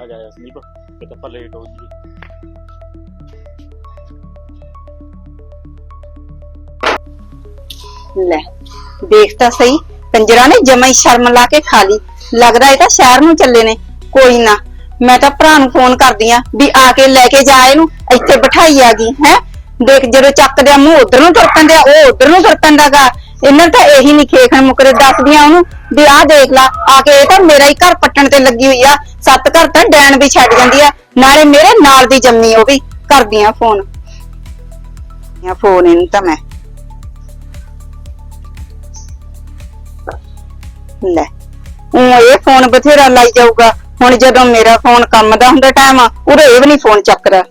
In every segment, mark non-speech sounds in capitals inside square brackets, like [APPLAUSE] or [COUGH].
ਆ ਜਾ ਸੰਦੀਪ ਕਿਤੇ ਆਪਾਂ ਲੇਟ ਹੋ ਜੀ। ਲੈ, ਦੇਖ ਤਾਂ ਸਹੀ, ਕੰਜਰਾ ਨੇ ਜਮਾ ਹੀ ਸ਼ਰਮ ਲਾ ਕੇ ਖਾ ਲਈ। ਲੱਗਦਾ ਇਹ ਤਾਂ ਸ਼ਹਿਰ ਨੂੰ ਚੱਲੇ ਨੇ। ਕੋਈ ਨਾ, ਮੈਂ ਤਾਂ ਭਰਾ ਨੂੰ ਫੋਨ ਕਰਦੀ ਆ ਵੀ ਆ ਕੇ ਲੈ ਕੇ ਜਾ ਇਹਨੂੰ, ਇੱਥੇ ਬਿਠਾਈ ਆ ਗਈ, ਹੈ। ਦੇਖ ਜਦੋਂ ਚੱਕਦੇ ਆ ਮੂੰਹ ਉਧਰ ਨੂੰ ਤੁਰ ਪੈਂਦੇ ਆ, ਉਹ ਉਧਰ ਨੂੰ ਤੁਰ ਪੈਂਦਾਗਾ ਇਹਨਾਂ ਨੂੰ ਤਾਂ ਇਹੀ ਨਹੀਂ ਖੇਖਣ ਮੁਕਰੇ ਦੱਸਦੀਆਂ ਉਹਨੂੰ ਵੀ ਆਹ ਦੇਖ ਲਾ, ਆ ਕੇ ਇਹ ਤਾਂ ਮੇਰਾ ਹੀ ਘਰ ਪੱਟਣ ਤੇ ਲੱਗੀ ਹੋਈ ਆ। ਸੱਤ ਘਰ ਤਾਂ ਡੈਣ ਵੀ ਛੱਡ ਜਾਂਦੀ ਆ, ਨਾਲੇ ਮੇਰੇ ਨਾਲ ਦੀ ਜੰਮੀ ਉਹ ਵੀ ਕਰਦੀਆਂ ਫੋਨ। ਆ ਫੋਨ ਇਹਨੂੰ ਤਾਂ ਮੈਂ। ਲੈ ਉਹ ਇਹ ਫੋਨ ਬਥੇਰਾ ਲਾਈ ਜਾਊਗਾ। ਹੁਣ ਜਦੋਂ ਮੇਰਾ ਫੋਨ ਕੰਮ ਦਾ ਹੁੰਦਾ ਟਾਈਮ ਆ ਉਰੇ ਇਹ ਵੀ ਨਹੀਂ ਫੋਨ ਚੱਕਦਾ।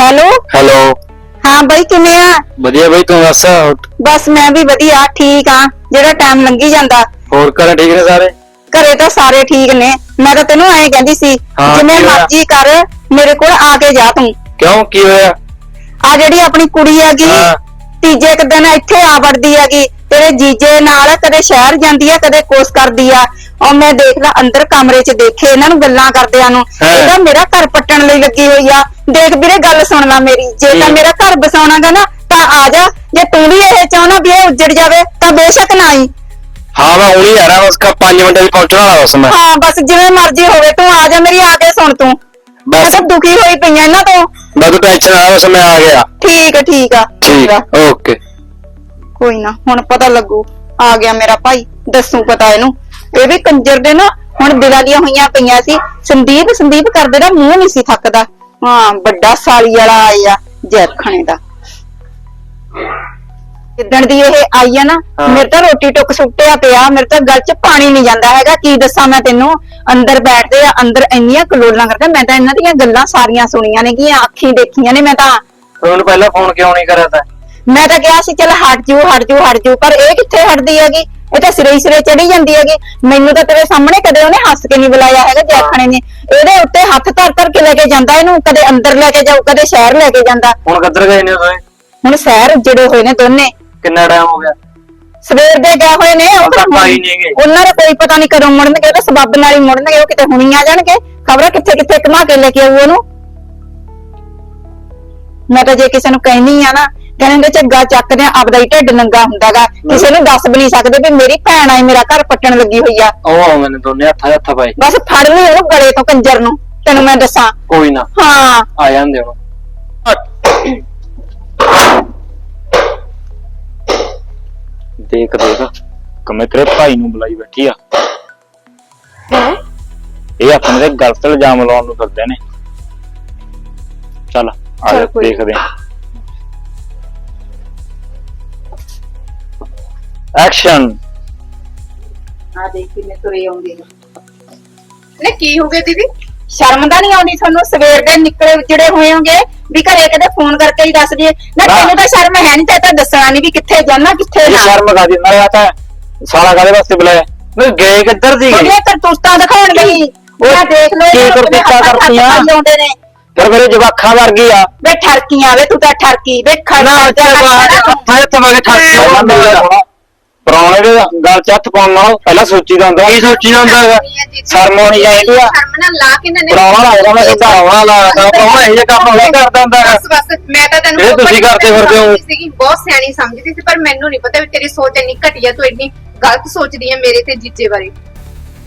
ਹੈਲੋ? ਹੈਲੋ। ਹਾਂ ਬਾਈ ਕਿਵੇਂ ਆ? ਵਧੀਆ ਬਈ ਤੂੰ ਦੱਸ? ਬਸ ਮੈਂ ਵੀ ਵਧੀਆ ਠੀਕ ਆ। ਜਿਹੜਾ ਟਾਈਮ ਲੰਘੀ ਜਾਂਦਾ। ਹੋਰ ਘਰ ਠੀਕ ਨੇ ਸਾਰੇ? ਘਰੇ ਤਾਂ ਸਾਰੇ ਠੀਕ ਨੇ। ਮੈਂ ਤਾਂ ਤੈਨੂੰ ਐਂ ਕਹਿੰਦੀ ਸੀ ਹਾਂ, ਜਿਵੇਂ ਕੀ ਹੋਇਆ? ਮਰਜ਼ੀ ਕਰ ਮੇਰੇ ਕੋਲ ਆ ਕੇ ਜਾ ਤੂੰ। ਕਿਉਂ? ਕੀ ਹੋਇਆ? ਆ ਜਿਹੜੀ ਆਪਣੀ ਕੁੜੀ ਹੈਗੀ ਹਾਂ। ਤੀਜੇ ਕੁ ਦਿਨ ਇੱਥੇ ਆ ਵੜਦੀ ਹੈਗੀ। ਤੇਰੇ ਜੀਜੇ ਨਾਲ ਕਦੇ ਸ਼ਹਿਰ ਜਾਂਦੀ ਆ ਕਦੇ ਕੋਸ ਕਰਦੀ ਆ। ਔਰ ਮੈਂ ਦੇਖ ਲਾ ਅੰਦਰ ਕਮਰੇ 'ਚ ਦੇਖੇ ਇਹਨਾਂ ਨੂੰ ਗੱਲਾਂ ਕਰਦਿਆਂ ਨੂੰ। ਹਾਂ। ਇਹਦਾ ਮੇਰਾ ਘਰ ਪੱਟਣ ਲਈ ਲੱਗੀ ਹੋਈ ਆ। ਦੇਖ ਵੀਰੇ ਗੱਲ ਸੁਣ ਲੈ ਮੇਰੀ। ਜੇ ਤਾਂ। ਮੇਰਾ ਘਰ ਬਸਾਉਣਾਗਾ ਨਾ ਤਾਂ ਆ ਜਾ। ਜੇ ਤੂੰ ਵੀ ਇਹ ਚਾਹਣਾ ਵੀ ਇਹ ਉੱਜੜ ਜਾਵੇ ਤਾਂ ਬੇਸ਼ੱਕ ਨਾ ਆਈ। ਹਾਂ ਮੈਂ ਹੁਣੀ ਆ ਰਿਹਾ ਬਸ ਕਾ 5 ਮਿੰਟ ਵਿੱਚ ਪਹੁੰਚਣ ਵਾਲਾ ਬਸ ਮੈਂ। ਹਾਂ ਬਸ ਜਿਵੇਂ ਮਰਜ਼ੀ ਹੋਵੇ ਤੂੰ ਆ ਜਾ ਮੇਰੀ ਆ ਕੇ ਸੁਣ ਤੂੰ। ਮੈਂ ਬਸ। ਤਾਂ ਦੁਖੀ ਹੋਈ ਪਈ ਆ ਇਹਨਾਂ ਤੋਂ। ਬਸ ਤੂੰ ਟੈਨਸ਼ਨ ਲੈ, ਬਸ ਮੈਂ ਆ ਗਿਆ। ਠੀਕ ਆ ਠੀਕ ਆ ਠੀਕ ਓਕੇ। ਕੋਈ ਨਾ ਹੁਣ ਪਤਾ ਲੱਗੂ। ਆ ਗਿਆ ਮੇਰਾ ਭਾਈ ਦੱਸੂ ਪਤਾ ਇਹਨੂੰ। ਇਹ ਵੀ ਕੰਜਰ ਦੇ ਨਾ ਹੁਣ ਦਿਲਾਂ ਦੀਆਂ ਹੋਈਆਂ ਪਈਆਂ ਸੀ। ਸੰਦੀਪ ਸੰਦੀਪ ਕਰਦੇ ਦਾ ਮੂੰਹ ਨਹੀਂ ਸੀ ਥੱਕਦਾ। ਹਾਂ ਵੱਡਾ ਸਾਲੀ ਵਾਲਾ ਆਇਆ ਜੈਖਣੇ ਦਾ। ਜਿੱਦਣ ਦੀ ਇਹ ਆਈ ਆ ਨਾ ਹਾਂ। ਮੇਰੇ ਤਾਂ ਰੋਟੀ ਟੁੱਕ ਸੁੱਟਿਆ ਪਿਆ ਮੇਰੇ ਤਾਂ ਗਲ 'ਚ ਪਾਣੀ ਨਹੀਂ ਜਾਂਦਾ ਹੈਗਾ। ਕੀ ਦੱਸਾਂ ਮੈਂ ਤੈਨੂੰ? ਅੰਦਰ ਬੈਠਦੇ ਆ ਅੰਦਰ ਇੰਨੀਆਂ ਕਲੋਲਾਂ ਕਰਦੇ ਮੈਂ ਤਾਂ ਇਹਨਾਂ ਦੀਆਂ ਗੱਲਾਂ ਸਾਰੀਆਂ ਸੁਣੀਆਂ ਨੇ ਗੀਆਂ ਅੱਖੀਂ ਦੇਖੀਆਂ ਨੇ ਮੈਂ ਤਾਂ। ਉਹਨੂੰ ਪਹਿਲਾਂ ਫੋਨ ਕਿਉਂ ਨਹੀਂ ਕਰਿਆ ਤਾ? ਮੈਂ ਤਾਂ ਕਿਹਾ ਸੀ ਚਲ ਹਟ ਜੂ ਹਟ ਜੂ ਹਟ ਜੂ ਪਰ ਇਹ ਕਿੱਥੇ ਹਟਦੀ ਹੈਗੀ? ਇਹ ਤਾਂ ਸਿਰੇ ਹੀ ਸਿਰੇ ਚੜੀ ਜਾਂਦੀ ਹੈਗੀ। ਮੈਨੂੰ ਤਾਂ ਤੇਰੇ ਸਾਹਮਣੇ ਕਦੇ ਉਹਨੇ ਹੱਸ ਕੇ ਨਹੀਂ ਬੁਲਾਇਆ ਹੈਗਾ ਜੈਖਣੇ ਨੇ। ਇਹਦੇ ਉੱਤੇ ਹੱਥ ਧਰ ਧਰ ਕੇ ਲੈ ਕੇ ਜਾਂਦਾ ਇਹਨੂੰ ਕਦੇ ਅੰਦਰ ਲੈ ਕੇ ਜਾਊ ਕਦੇ ਸ਼ਹਿਰ ਲੈ ਕੇ ਜਾਂਦਾ। ਹੁਣ ਕਿੱਧਰ ਗਏ ਨੇ ਤੁਸੀਂ? ਹੁਣ ਸ਼ਹਿਰ ਉੱਜੜੇ ਹੋਏ ਨੇ ਦੋਨੇ। ਕਿੰਨਾ ਟਾਈਮ ਹੋ ਗਿਆ? ਸਵੇਰ ਦੇ ਗਏ ਹੋਏ ਨੇ ਉਹ ਤਾਂ ਹੀ ਨਹੀਂ ਹੈਗੇ। ਉਹਨਾਂ ਦਾ ਕੋਈ ਪਤਾ ਨਹੀਂ ਕਦੋਂ ਮੁੜਨਗੇ ਉਹ ਤਾਂ ਸਬੱਬ ਨਾਲ ਹੀ ਮੁੜਨਗੇ ਉਹ ਕਿਤੇ ਹੁਣੀ ਆ ਜਾਣਗੇ। ਖਬਰ ਕਿੱਥੇ ਕਿੱਥੇ ਘੁਮਾ ਕੇ ਲੈ ਕੇ ਆਊ ਉਹਨੂੰ। ਮੈਂ ਤਾਂ ਜੇ ਕਿਸੇ ਨੂੰ ਕਹਿਣੀ ਆ ਨਾ ਕਹਿੰਦੇ ਝੱਗਾ ਚੱਕਦੇ ਆ ਆਪਦਾ ਹੀ ਢਿੱਡ ਨੰਗਾ ਹੁੰਦਾਗਾ। ਕਿਸੇ ਨੂੰ ਦੱਸ ਵੀ ਨਹੀਂ ਸਕਦੇ ਵੀ ਮੇਰੀ ਭੈਣ ਆਈ ਮੇਰਾ ਘਰ ਪੱਟਣ ਲੱਗੀ ਹੋਈ ਆ। ਉਹ ਆਓ ਮੈਨੇ ਦੋਨੇ ਹੱਥਾਂ ਹੱਥ ਪਾਏ। ਬਸ ਫੜ ਲਈ ਉਹਨੂੰ ਗਲੇ ਤੋਂ ਕੰਜਰ ਨੂੰ ਤੈਨੂੰ ਮੈਂ ਦੱਸਾਂ। ਕੋਈ ਨਾ। ਹਾਂ। ਆ ਜਾਂਦੇ ਹੁਣ ਦੇਖ ਦੇਖ। ਕਮੇ ਤੇਰੇ ਭਾਈ ਨੂੰ ਬੁਲਾਈ ਬੈਠੀ ਆ। ਇਹ ਆਪਣੇ ਤੇ ਗਲਤ ਇਲਜ਼ਾਮ ਲਾਉਣ ਨੂੰ ਫਿਰਦੇ ਨੇ। ਚੱਲ ਆ ਚੱਲ ਜਾ ਕੋਈ ਦੇਖਦੇ ਆ। ਐਕਸ਼ਨ ਆ ਦੇਖ ਕਿੰਨੇ ਤੁਰੇ ਆਉਂਦੇ ਨੇ। ਨੇ ਕੀ ਹੋ ਗਿਆ ਦੀਦੀ? ਸ਼ਰਮ ਤਾਂ ਨਹੀਂ ਆਉਂਦੀ ਤੁਹਾਨੂੰ? ਸਵੇਰ ਦੇ ਨਿਕਲੇ ਜਿਹੜੇ ਹੋਏ ਹੋਗੇ ਵੀ ਘਰੇ ਕਦੇ ਫੋਨ ਕਰਕੇ ਹੀ ਦੱਸ ਦਈਏ। ਨਾ ਨਾ। ਤੈਨੂੰ ਤਾਂ ਸ਼ਰਮ ਹੈ ਨਹੀਂ ਤੇ ਤਾਂ ਦੱਸਣਾ ਨਹੀਂ ਵੀ ਕਿੱਥੇ ਜਾਣਾ ਕਿੱਥੇ ਇਹ ਨਾ। ਸ਼ਰਮ ਕਾ ਦੀ? ਮਾਰਿਆ ਤਾਂ ਸਾਲਾ ਕਾਦੇ ਵਾਸਤੇ ਬੁਲਾਇਆ? ਮੈਂ ਗਏ ਕਿੱਧਰ ਸੀ ਉਹਦੀਆਂ ਕਰਤੂਤਾਂ ਦਿਖਾਉਣ ਗਈ। ਉਹ ਦੇਖ ਲੋ ਕੀ ਕਰਤੂਤਾਂ ਕਰਤੀਆਂ? ਆਉਂਦੇ ਨੇ। ਫਿਰ ਮੇਰੇ ਜਵਾਖਾਂ ਵਰਗੀ ਆ। ਵੇ ਠਰਕੀਆਂ ਵੇ ਤੂੰ ਤਾਂ ਠਰਕੀ ਵੇ ਖੜਾ ਹੋ ਜਾ ਹੱਥਾਂ ਹੱਥ ਮਗੇ ਠੱਕ ਦੇ ਗੱਲ ਚ ਹੱਥ ਪਾਉਣ ਨਾਲ ਪਹਿਲਾਂ ਸੋਚੀ ਦਾ ਹੁੰਦਾ ਕੀ ਸੋਚੀ ਦਾ ਹੁੰਦਾ ਹੈਗਾ। ਸ਼ਰਮ ਆਉਣੀ ਚਾਹੀਦੀ ਆ। ਸ਼ਰਮ ਨਾਲ ਲਾ ਕੇ ਨਾ ਪਰੌਣਾ ਲੱਗਦਾ ਮੈਂ ਸਿੱਧਾ ਆਉਣਾ ਲੱਗਦਾ ਪਰੌਣਾ ਇਹ ਕੰਮ ਹੋਇਆ ਕਰਦਾ ਹੁੰਦਾ ਹੈਗਾ। ਬਸ ਬਸ ਮੈਂ ਤਾਂ ਤੈਨੂੰ ਇਹ ਤੁਸੀਂ ਕਰਦੇ ਫਿਰਦੇ ਹੋ। ਸੀਗੀ ਬਹੁਤ ਸਿਆਣੀ ਸਮਝਦੀ ਸੀ ਪਰ ਮੈਨੂੰ ਨਹੀਂ ਪਤਾ ਵੀ ਤੇਰੀ ਸੋਚ ਇੰਨੀ ਘਟੀਆ ਤੂੰ ਇੰਨੀ ਗਲਤ ਸੋਚਦੀ ਹੈ ਮੇਰੇ ਤੇ ਜੀਜੇ ਬਾਰੇ।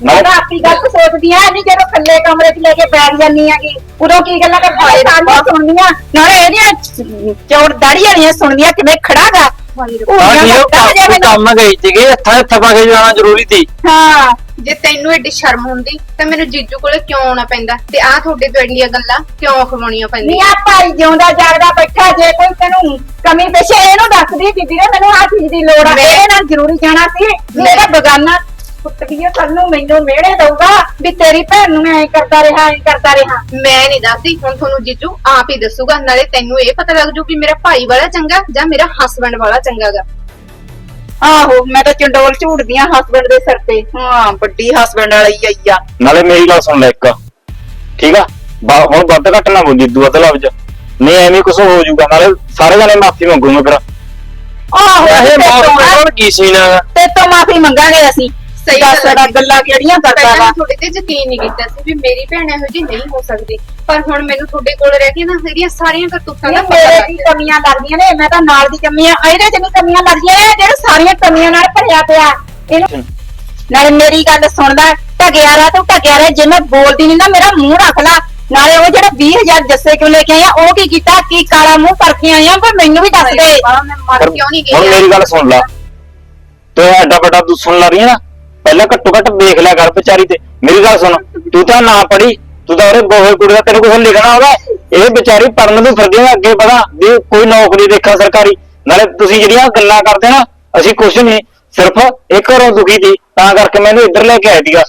ਮੈਂ ਤਾਂ ਆਪੀ ਗੱਲ ਸੋਚਦੀ ਆ ਨਹੀਂ ਜਦੋਂ ਥੱਲੇ ਕਮਰੇ 'ਚ ਲੈ ਕੇ ਬੈਠ ਜਾਂਦੀ ਆਗੀ ਉਦੋਂ ਕੀ ਗੱਲਾਂ ਕਰਦੀ ਆ ਸੁਣਦੀਆਂ ਨਾਲੇ ਇਹਦੀਆਂ ਚੌੜ ਦਾੜੀ ਵਾਲੀਆਂ ਸੁਣਦੀਆਂ ਕਿਵੇਂ ਖੜਾਗਾ? ਜੀ ਉਹ ਕੰਮ- ਕੰਮ ਗਈ ਸੀਗੀ ਹੱਥਾਂ ਹੱਥ ਪਾ ਕੇ ਜਾਣਾ ਜ਼ਰੂਰੀ ਸੀ। ਹਾਂ ਜੇ ਤੈਨੂੰ ਐਡੀ ਸ਼ਰਮ ਹੁੰਦੀ ਤਾਂ ਮੈਨੂੰ ਜੀਜੂ ਕੋਲੇ ਕਿਉਂ ਆਉਣਾ ਪੈਂਦਾ? ਤੇ ਆਹ ਤੁਹਾਡੇ ਤੋਂ ਐਡੀਆਂ ਗੱਲਾਂ ਕਿਉਂ ਖਵਾਉਣੀਆਂ ਨੀ ਪੈਂਦੀਆਂ? ਆ ਭਾਈ ਜਿਉਂਦਾ ਜਾਗਦਾ ਬੈਠਾ ਜੇ ਕੋਈ ਤੈਨੂੰ ਕਮੀ ਪੇਸ਼ੇ ਇਹਨੂੰ ਦੱਸਦੀ ਬੀਬੀ ਨੇ ਮੈਨੂੰ ਆ ਚੀਜ਼ ਦੀ ਲੋੜ ਆ। ਮੈਂ- ਇਹਦੇ ਨਾਲ ਜ਼ਰੂਰੀ ਜਾਣਾ ਸੀ ਮੇਰਾ ਬਗਾਨਾ ਵੀ ਇਹ ਨੂੰ ਮੈਨੂੰ ਮਿਹਣੇ ਦਊਗਾ ਵੀ ਤੇਰੀ ਭੈਣ ਨੂੰ ਐ ਕਰਦਾ ਰਿਹਾ ਐ ਕਰਦਾ ਰਿਹਾ। ਮੈਂ ਨਹੀਂ ਦੱਸਦੀ ਹੁਣ ਤੁਹਾਨੂੰ ਜੀਜੂ ਆਪ ਹੀ ਦੱਸੂਗਾ ਨਾਲੇ ਤੈਨੂੰ ਇਹ ਪਤਾ ਲੱਗ ਜੂ ਕਿ ਮੇਰਾ ਭਾਈ ਵਾਲਾ ਚੰਗਾ ਜਾਂ ਮੇਰਾ ਹਸਬੰਡ ਵਾਲਾ ਚੰਗਾਗਾ। ਆਹੋ ਮੈਂ ਤਾਂ ਚੰਡੋਲ ਝੂੜਦੀਆਂ ਹਸਬੰਡ ਦੇ ਸਿਰ ਤੇ ਹਾਂ ਵੱਡੀ ਹਸਬੰਡ ਵਾਲੀ ਆਈ ਆ। ਨਾਲੇ ਮੇਰੀ ਗੱਲ ਸੁਣ ਲੈ ਇੱਕ। ਠੀਕ ਆ? ਬਾ- ਹੁਣ ਵੱਧ ਘੱਟ ਨਾ ਬੋਲੀ ਦੂ ਅਦਲ ਲਫ਼ਜ਼। ਨਹੀਂ ਐਵੇਂ ਕੁਝ ਹੋ ਜਾਊਗਾ ਨਾਲੇ ਸਾਰੇ ਜਾਣੇ ਮਾਫੀ ਮੰਗੂ ਮੈਂ ਫਿਰ। ਆਹੋ ਇਹ ਤੇ ਸੋਹਣਾ ਕੌਣ ਕੀ ਸੀਨ ਆ? ਤੇ ਤੋਂ ਮਾਫੀ ਮੰਗਾਂਗੇ ਅਸੀਂ। ਸਹੀ ਗੱਲ ਸਾਡਾ ਹੈ। ਗੱਲਾਂ ਕਿਹੜੀਆਂ ਕਰਦਾ ਵਾ? ਮੈਂ ਤੁਹਾਡੇ ਤੇ ਯਕੀਨ ਨਹੀਂ ਕੀਤਾ ਸੀ ਵੀ ਮੇਰੀ ਭੈਣ ਇਹੋ ਜਿਹੀ ਨਹੀਂ ਹੋ ਸਕਦੀ। ਪਰ ਹੁਣ ਮੈਨੂੰ ਤੁਹਾਡੇ ਕੋਲ ਰਹਿ ਕੇ ਨਾ ਇਹਦੀਆਂ ਸਾਰੀਆਂ ਕਰਤੂਤਾਂ ਦਾ ਪਤਾ ਮੇਰੇ ਲੱਗ ਦੀ ਗਿਆ। ਕਮੀਆਂ ਲੱਗਦੀਆਂ ਨੇ ਮੈਂ ਤਾਂ ਨਾਲ ਦੀ ਕਮੀਆਂ ਇਹਦੇ ਚ ਨਹੀਂ ਕਮੀਆਂ ਲੱਗਦੀਆਂ ਨੇ ਜਿਹੜੇ ਸਾਰੀਆਂ ਕਮੀਆਂ ਨਾਲ ਭਰਿਆ ਪਿਆ। ਇਹਨੂੰ ਨਾਲੇ ਮੇਰੀ ਗੱਲ ਸੁਣ ਲੈ ਟਕਿਆ ਰਹਿ ਤੂੰ ਟਕਿਆ ਰਹਿ ਜੇ ਮੈਂ ਬੋਲਦੀ ਨਹੀਂ ਨਾ ਮੇਰਾ ਮੂੰਹ ਰੱਖ ਲੈ। ਨਾਲੇ ਉਹ ਜਿਹੜਾ 20000 ਜੱਸੇ ਕਿਉਂ ਲੈ ਕੇ ਆਇਆ ਉਹ ਕੀ ਕੀਤਾ? ਕੀ ਕਾਲਾ ਮੂੰਹ ਕਰਕੇ ਆਇਆ ਪਰ ਮੈਨੂੰ ਵੀ ਦੱਸ ਦੇ। ਮੈਂ ਮਰ ਕਿਉਂ ਨਹੀਂ ਹੁਣ ਗਈ? ਮੇਰੀ ਗੱਲ ਸੁਣ ਲਾ। ਤੂੰ ਐਡਾ ਵੱਡਾ ਤੂੰ ਸੁਣ ਲਾ ਰਹੀ ਹੈ ਨਾ? ਪਹਿਲਾਂ ਘੱਟੋ ਘੱਟ ਦੇਖ ਲਿਆ ਕਰ ਵਿਚਾਰੀ ਤੇ। ਮੇਰੀ ਗੱਲ ਸੁਣ ਤੂੰ ਤਾਂ ਨਾ ਪੜੀ ਤੂੰ ਤਾਂ ਉਹਦੇ ਬੋਹੇ ਕੁੜੀ ਦਾ ਤੇਰੇ ਕੋਲ ਲਿਖਣਾ ਉਹਦਾ ਇਹ ਵਿਚਾਰੀ ਪੜਨ ਨੂੰ ਫਿਰਦੀ ਆ ਅੱਗੇ ਵਧਾ ਵੀ ਕੋਈ ਨੌਕਰੀ ਦੇਖਾ ਸਰਕਾਰੀ। ਨਾਲੇ ਤੁਸੀਂ ਜਿਹੜੀਆਂ ਗੱਲਾਂ ਕਰਦੇ ਨਾ ਅਸੀਂ ਕੁਛ ਨਹੀਂ ਸਿਰਫ ਇਹ ਘਰੋਂ ਦੁਖੀ ਸੀ ਤਾਂ ਕਰਕੇ ਮੈਨੂੰ ਇੱਧਰ ਲੈ ਕੇ ਆਇਆ ਸੀਗਾ।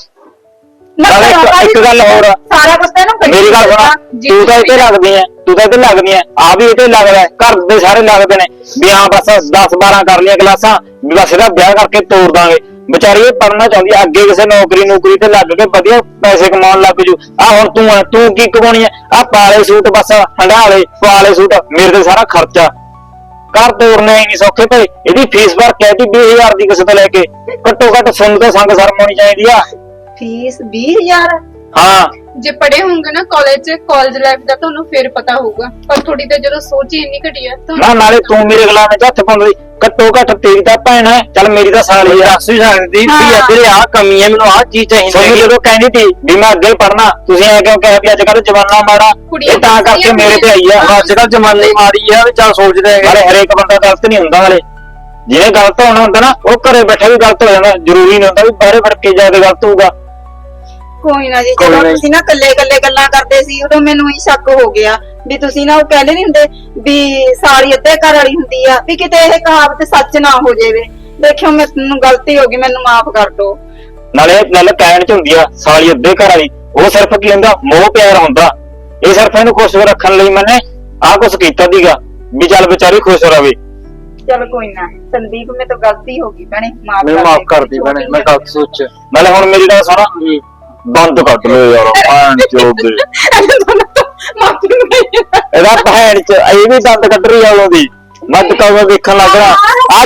ਨਾ ਨਾਲੇ ਇੱਕ- ਗੱਲ ਹੋਰ ਆ। ਸਾਰਾ ਕੁਝ ਤੈਨੂੰ ਕਹੀ ਮੇਰੀ ਗੱਲ। ਸੁਣ ਤੂੰ ਤਾਂ ਇੱਥੇ ਲੱਗਦੀ ਐ ਤੂੰ ਤਾਂ ਇੱਥੇ ਲੱਗਦੀ ਐ। ਆ ਵੀ ਇੱਥੇ ਲੱਗਦਾ ਹੈ, ਘਰ ਦੇ ਸਾਰੇ ਲੱਗਦੇ ਨੇ। ਵੀ ਹਾਂ ਬਸ 10 12 ਕਰ ਲਈਆਂ ਕਲਾਸਾਂ ਵੀ ਬਸ ਇਹਦਾ ਵਿਆਹ ਕਰਕੇ ਤੋੜ ਦਾਂਗੇ। ਵਿਚਾਰੀ ਇਹ ਪੜਨਾ ਚਾਹੁੰਦੀ ਆ, ਅੱਗੇ ਕਿਸੇ ਨੌਕਰੀ ਨੌਕਰੀ ਤੇ ਲੱਗ ਕੇ ਵਧੀਆ ਪੈਸੇ ਕਮਾਉਣ ਲੱਗ ਜੂ। ਆ ਹੁਣ ਤੂੰ ਆ ਤੂੰ ਕੀ ਕਮਾਉਣੀ ਐ ਆ ਪਾਲੇ ਸੂਟ ਬਸ ਹੰਡਾਲੇ ਪਾਲੇ ਸੂਟ ਮੇਰੇ ਤੇ ਸਾਰਾ ਖਰਚਾ। ਘਰ ਤੋੜਨੇ ਹੀ ਨਹੀਂ ਸੌਖੇ ਭਈ ਇਹਦੀ ਫੀਸ ਭਰ ਕੇ ਆਈ 20000 ਦੀ ਕਿਸੇ ਤੋਂ ਲੈ ਕੇ। ਘੱਟੋ ਘੱਟ ਸੁਣ ਤੇ ਸੰਗ ਸ਼ਰਮ ਹੋਣੀ ਚਾਹੀਦੀ ਆ। ਫੀਸ 20000 ਹਾਂ। ਜੇ ਪੜੇ ਹੋਣਗੇ ਨਾ ਕਾਲਜ ਚ ਕਾਲਜ ਲਾਈਫ ਦਾ ਤੁਹਾਨੂੰ ਫਿਰ ਪਤਾ ਹੋਊਗਾ। ਪਰ ਥੋੜੀ ਤਾਂ ਜਦੋਂ ਸੋਚ ਹੀ ਇੰਨੀ ਘਟੀ ਆ ਨਾ ਤੁਹਾਨੂੰ ਨਾਲੇ ਤੂੰ ਮੇਰੇ ਗਲਾਵੇਂ ਚ ਹੱਥ ਪਾਉਂਦੀ ਘੱਟੋ ਘੱਟ ਤੇਰੀ ਤਾਂ ਭੈਣ ਹੈ। ਚੱਲ ਮੇਰੀ ਤਾਂ ਸਾਲੀ ਆ ਦੱਸ ਵੀ ਸਕਦੀ ਹਾਂ। ਵੀ ਤੇਰੇ ਆ ਕਮੀ ਹੈ ਮੈਨੂੰ ਆ ਚੀਜ਼ ਚਾਹੀਦੀ ਤੁਹਾਨੂੰ ਜਦੋਂ ਕਹਿੰਦੀ ਸੀ ਵੀ ਮੈਂ ਅੱਗੇ ਪੜਨਾ ਤੁਸੀਂ ਐ ਕਿਉਂ ਕਿਹਾ ਵੀ ਅੱਜ ਕੱਲ ਜਮਾਨਾ ਮਾੜਾ ਕੁੜੀਆਂ ਇਹ ਤਾਂ ਕਰਕੇ ਮੇਰੇ ਤੇ ਆਈ ਆ। ਹਾਂ। ਅੱਜ ਕੱਲ ਜਮਾਨਾ ਹੀ ਮਾੜੀ ਆ ਵੀ ਚੱਲ ਸੋਚਦੇ ਹੈਗੇ। ਨਾਲੇ ਹਰੇਕ ਬੰਦਾ ਗਲਤ ਨਹੀਂ ਹੁੰਦਾ ਨਾਲੇ। ਜਿਹਨੇ ਗਲਤ ਹੋਣਾ ਹੁੰਦਾ ਨਾ ਉਹ ਘਰੇ ਬੈਠਾ ਵੀ ਗਲਤ ਹੋ ਜਾਂਦਾ ਜ਼ਰੂਰੀ ਨਹੀਂ ਹੁੰਦਾ ਵੀ ਬਾਹਰੇ ਫੜ ਕੇ ਜਾ ਕੇ ਗਲਤ ਹੋਊਗਾ। ਕੋਈ ਨਾ ਜੀ ਕੋਈ ਜਦੋਂ ਨਹੀਂ। ਤੁਸੀਂ ਨਾ ਕੱਲੇ ਕੱਲੇ ਗੱਲਾਂ ਕਰਦੇ ਸੀ ਉਦੋਂ ਮੈਨੂੰ ਹੀ ਸ਼ੱਕ ਹੋ ਗਿਆ ਵੀ ਤੁਸੀਂ ਨਾ ਉਹ ਕਹਿੰਦੇ ਨਹੀਂ ਹੁੰਦੇ ਵੀ ਸਾਲੀ ਅੱਧੇ ਘਰ ਵਾਲੀ ਹੁੰਦੀ ਆ ਵੀ ਕਿਤੇ ਇਹ ਕਹਾਵਤ ਸੱਚ ਨਾ ਹੋ ਜਾਵੇ। ਦੇਖਿਓ ਮੈਨੂੰ ਗਲਤੀ ਹੋ ਗਈ ਮੈਨੂੰ ਮਾਫ ਕਰ ਦਿਓ। ਨਾਲੇ ਨਾਲ ਕਹਿਣ ਚ ਹੁੰਦੀ ਆ ਸਾਲੀ ਅੱਧੇ ਘਰ ਵਾਲੀ ਉਹ ਸਿਰਫ ਕੀ ਹੁੰਦਾ ਮੋਹ ਪਿਆਰ ਹੁੰਦਾ। ਇਹ ਸਿਰਫ ਇਹਨੂੰ ਖੁਸ਼ ਰੱਖਣ ਲਈ ਮੈਨੇ ਆਹ ਕੁਛ ਕੀਤਾ ਦੀਗਾ ਵੀ ਚੱਲ ਵਿਚਾਰੀ ਖੁਸ਼ ਰਵੇ। ਚਲ ਕੋਈ ਨਾ ਸੰਦੀਪ ਮੇਰੇ ਤੋਂ ਗਲਤੀ ਹੋ ਗਈ ਭੈਣੇ ਮਾਫ ਮੈਨੂੰ ਮਾਫ ਕਰ ਦੀ ਭੈਣੇ ਮੈਂ ਗਲਤ ਸੋਚ ਨਾਲੇ ਹੁਣ ਮੇਰੀ ਗੱਲ ਸੁਣ। ਬੰਦ ਕੱਟ ਲੋ ਯਾਰ ਭੈਣ ਚੋਦ ਦੇ। [LAUGHS] ਇਹਦਾ ਭੈਣ ਚ ਇਹ ਵੀ ਦੰਦ ਕੱਢ ਰਹੀ ਆ ਉਹਦੀ। ਮੱਦ ਕਦੋਂ ਦੇਖਣ ਲੱਗ ਰਿਹਾ। ਆ